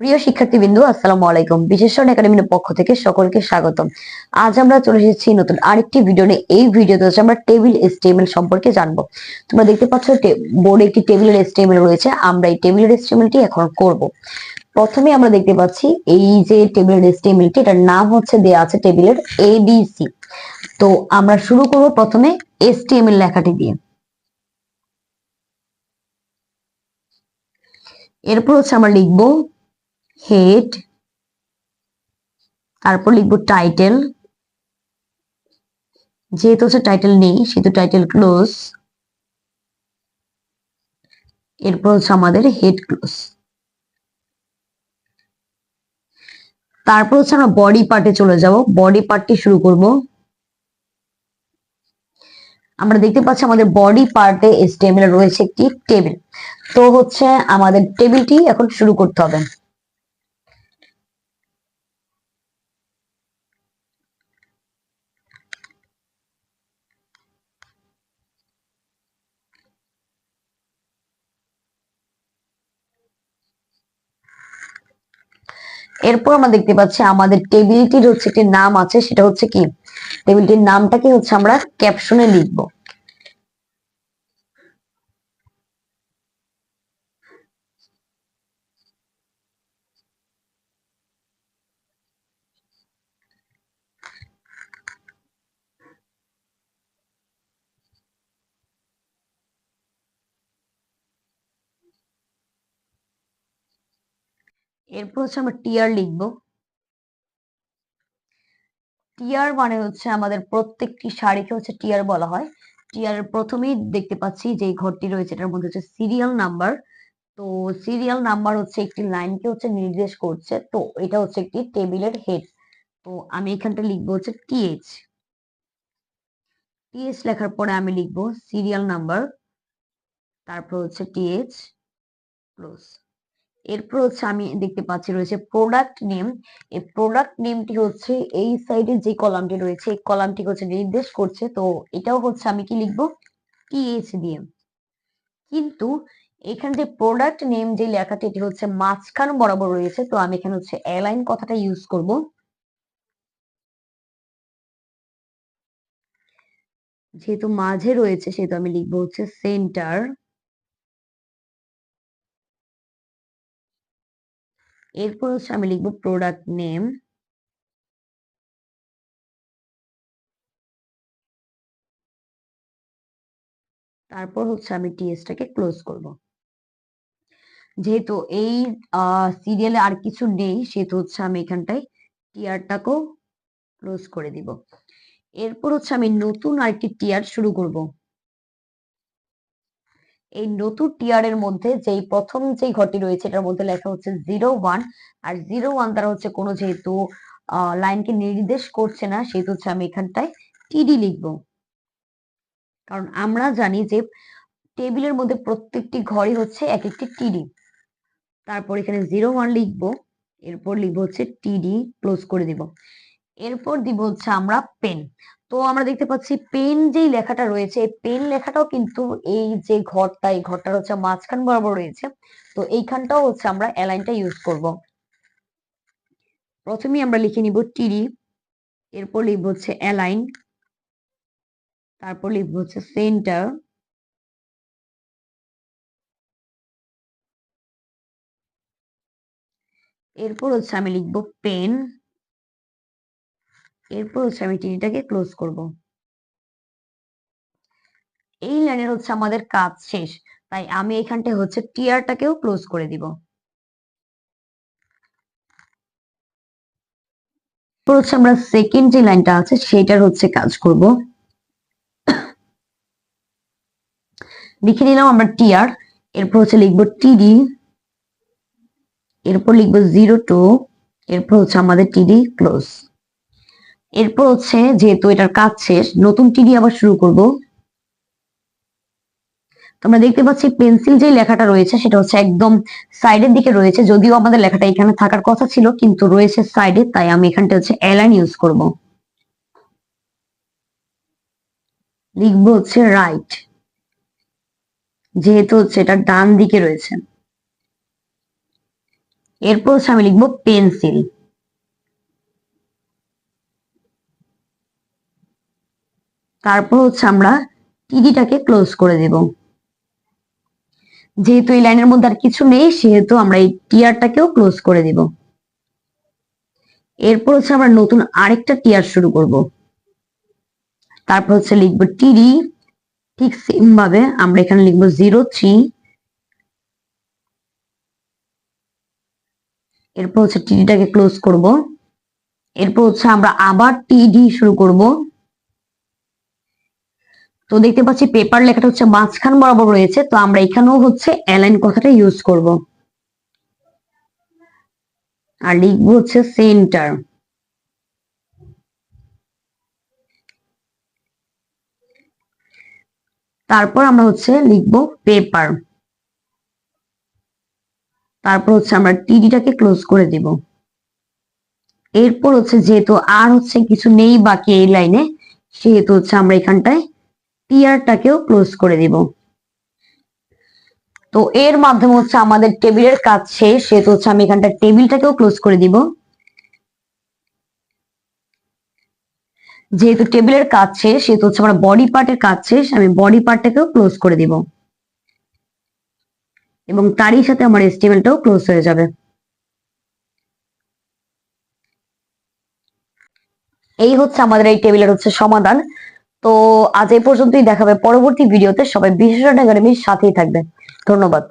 প্রিয় শিক্ষার্থীবৃন্দু, আসসালামু আলাইকুম। বিশেষণ একাডেমির পক্ষ থেকে সকলকে স্বাগতম। আজ আমরা চলে এসেছি নতুন আরেকটি ভিডিও নিয়ে। এই ভিডিওতে হচ্ছে আমরা টেবিল এস্টিমেল সম্পর্কে জানব। তোমরা দেখতে পাচ্ছ বোর্ডে একটি টেবিলের এস্টিমেল রয়েছে। আমরা এই টেবিলের এস্টিমেলটি এখন করব। প্রথমে আমরা দেখতে পাচ্ছি এই যে টেবিলের এস্টিমেলটি এটার নাম হচ্ছে দেয়া আছে টেবিলের এবিসি তো আমরা শুরু করব প্রথমে এসটিএমএল লেখাটি দিয়ে। এরপর হচ্ছে আমরা লিখব হেড তারপর লিখব টাইটেল যেহেতু হচ্ছে টাইটেল নেই, সেহেতু টাইটেল ক্লোজ এরপর হচ্ছে আমাদের হেড ক্লোজ তারপর হচ্ছে আমরা বডি পার্টে চলে যাব। বডি পার্টটি শুরু করব। আমরা দেখতে পাচ্ছি আমাদের বডি পার্টে এসটিএমএল রয়েছে একটি টেবিল তো হচ্ছে আমাদের টেবিলটি এখন শুরু করতে হবে। এরপর আমরা দেখতে পাচ্ছি আমাদের টেবিলটির হচ্ছে একটি নাম আছে, সেটা হচ্ছে কি? টেবিলটির নামটাকে হচ্ছে আমরা ক্যাপশনে লিখব। এরপর হচ্ছে আমরা টিয়ার লিখব। টিয়ার মানে হচ্ছে আমাদের প্রত্যেকটি শাড়িকে হচ্ছে টিয়ার বলা হয়। টিয়ারের প্রথমেই দেখতে পাচ্ছি যে ঘরটি রয়েছে, এটার মধ্যে হচ্ছে সিরিয়াল নাম্বার তো সিরিয়াল নাম্বার হচ্ছে একটি লাইনকে হচ্ছে নির্দেশ করছে। তো এটা হচ্ছে একটি টেবিলের হেড তো আমি এখানটা লিখব হচ্ছে টিএইচ টিএইচ লেখার পরে আমি লিখব সিরিয়াল নাম্বার তারপর হচ্ছে টিএইচ ক্লোজ এরপর হচ্ছে আমি দেখতে পাচ্ছি রয়েছে প্রোডাক্ট নেম এই প্রোডাক্ট নেমটি হচ্ছে এই সাইডে যে কলামটি রয়েছে, এই কলামটি হচ্ছে নির্দেশ করছে। তো এটাও হচ্ছে আমি কি লিখব? টিএইচ দিয়ে কিন্তু এখানে যে প্রোডাক্ট নেম যে লেখাটি, এটি হচ্ছে মাঝখান বরাবর রয়েছে। তো আমি এখানে হচ্ছে অ্যালাইন কথাটা ইউজ করব। যেহেতু মাঝে রয়েছে, সেহেতু আমি লিখব হচ্ছে সেন্টার এরপর হচ্ছে আমি লিখব প্রোডাক্ট নেম তারপর হচ্ছে আমি টিএসটাকে ক্লোজ করব। যেহেতু এই সিরিয়ালে আর কিছু নেই, সেহেতু হচ্ছে আমি এখানটায় টিয়ারটাকেও ক্লোজ করে দিব। এরপর হচ্ছে আমি নতুন আরেকটি টিয়ার শুরু করব। এই নতুন টিয়ারের মধ্যে যেই প্রথম যেই ঘরটি রয়েছে, এটার মধ্যে লেখা হচ্ছে জিরো ওয়ান আর জিরো ওয়ান দ্বারা হচ্ছে কোনো যেহেতু লাইনকে নির্দেশ করছে না, সেহেতু হচ্ছে আমি এখানটায় টিডি লিখব। কারণ আমরা জানি যে টেবিলের মধ্যে প্রত্যেকটি ঘরই হচ্ছে এক একটি টিডি তারপর এখানে জিরো ওয়ান লিখব, এরপর লিখব হচ্ছে টিডি ক্লোজ করে দিব। এরপর দিব হচ্ছে আমরা পেন তো আমরা দেখতে পাচ্ছি পেন যেই লেখাটা রয়েছে, এই পেন লেখাটাও কিন্তু এই যে ঘরটা, এই ঘরটার হচ্ছে মাঝখান বরাবর রয়েছে। তো এইখানটাও হচ্ছে আমরা অ্যালাইনটা ইউজ করব। প্রথমেই আমরা লিখে নিব টিডি এরপর লিখব হচ্ছে অ্যালাইন তারপর লিখব হচ্ছে সেন্টার এরপর হচ্ছে আমি লিখব পেন এরপর হচ্ছে আমি টিনিটাকে ক্লোজ করব। এই লাইনের হচ্ছে আমাদের কাজ শেষ। তাই আমি এখানটায় হচ্ছে টিয়ারটাকেও ক্লোজ করে দিব। হচ্ছে আমরা সেকেন্ড যে লাইনটা আছে সেটার হচ্ছে কাজ করব। লিখে নিলাম আমরা টিয়ার, এরপর হচ্ছে লিখব টিডি, এরপর লিখব জিরো টু, এরপর হচ্ছে আমাদের টিডি ক্লোজ এরপর হচ্ছে যেহেতু এটার কাজ শেষ, নতুন টিডি আবার শুরু করব। তোমরা দেখতে পাচ্ছি পেন্সিল যে লেখাটা রয়েছে, সেটা হচ্ছে একদম সাইডের দিকে রয়েছে, যদিও আমাদের লেখাটা এখানে থাকার কথা ছিল, কিন্তু রয়েছে সাইডে তাই আমি এখানটা হচ্ছে অ্যালাইন ইউজ করব। লিখব হচ্ছে রাইট যেহেতু হচ্ছে এটা ডান দিকে রয়েছে। এরপর হচ্ছে আমি লিখব পেন্সিল তারপর হচ্ছে আমরা টিডিটাকে ক্লোজ করে দেব। যেহেতু এই লাইনের মধ্যে আর কিছু নেই, সেহেতু আমরা এই টিয়ারটাকেও ক্লোজ করে দিব। এরপর হচ্ছে আমরা নতুন আরেকটা টিয়ার শুরু করব। তারপর হচ্ছে লিখব টিডি ঠিক সেম ভাবে আমরা এখানে লিখব জিরো থ্রি এরপর হচ্ছে টিডিটাকে ক্লোজ করব। এরপর হচ্ছে আমরা আবার টিডি শুরু করব। তো দেখতে পাচ্ছি পেপার লেখাটা হচ্ছে মাঝখান বরাবর রয়েছে, তো আমরা এখানেও হচ্ছে অ্যালাইন কথাটা ইউজ করব। আর লিখব হচ্ছে সেন্টার তারপর আমরা হচ্ছে লিখব পেপার তারপর হচ্ছে আমরা টিডিটাকে ক্লোজ করে দিব। এরপর হচ্ছে যেহেতু আর হচ্ছে কিছু নেই বাকি এই লাইনে সেহেতু হচ্ছে আমরা এখানটায় টিয়ারটাকেও ক্লোজ করে দিব। তো এর মাধ্যমে হচ্ছে আমাদের টেবিলের কাজ শেষ, সেহেতু হচ্ছে আমি এখানটা টেবিলটাকেও ক্লোজ করে দিব। যেহেতু টেবিলের কাজ শেষ, সেহেতু হচ্ছে আমার বডি পার্টের কাজ শেষ, আমি বডি পার্টটাকেও ক্লোজ করে দিব। এবং তারই সাথে আমার এস্টিমেলটাও ক্লোজ হয়ে যাবে। এই হচ্ছে আমাদের এই টেবিলের হচ্ছে সমাধান। তো আজ এই পর্যন্তই দেখাবে পরবর্তী ভিডিওতে। সবাই বিশেষ একাডেমির সাথেই থাকবে ধন্যবাদ।